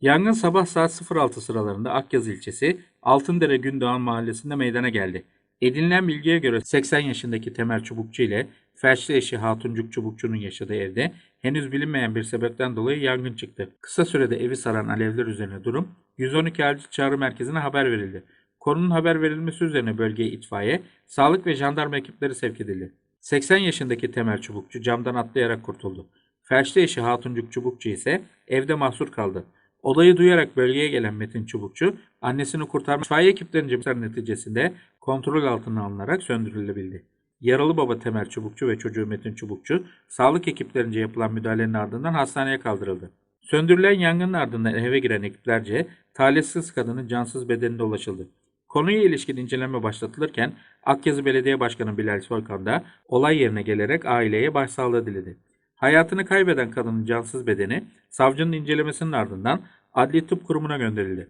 Yangın sabah saat 06 sıralarında Akyazı ilçesi Altındere Gündoğan mahallesinde meydana geldi. Edinilen bilgiye göre 80 yaşındaki Temel Çubukçu ile felçli eşi Hatuncuk Çubukçu'nun yaşadığı evde henüz bilinmeyen bir sebepten dolayı yangın çıktı. Kısa sürede evi saran alevler üzerine durum 112 acil çağrı merkezine haber verildi. Konunun haber verilmesi üzerine bölgeye itfaiye, sağlık ve jandarma ekipleri sevk edildi. 80 yaşındaki Temel Çubukçu camdan atlayarak kurtuldu. Felçli eşi Hatuncuk Çubukçu ise evde mahsur kaldı. Olayı duyarak bölgeye gelen Metin Çubukçu, annesini kurtarma itfaiye ekiplerince neticesinde kontrol altına alınarak söndürülebildi. Yaralı baba Temel Çubukçu ve çocuğu Metin Çubukçu, sağlık ekiplerince yapılan müdahalenin ardından hastaneye kaldırıldı. Söndürülen yangının ardından eve giren ekiplerce talihsiz kadının cansız bedenine ulaşıldı. Konuya ilişkin inceleme başlatılırken Akyazı Belediye Başkanı Bilal Soykan da olay yerine gelerek aileye başsağlığı diledi. Hayatını kaybeden kadının cansız bedeni savcının incelemesinin ardından Adli Tıp Kurumu'na gönderildi.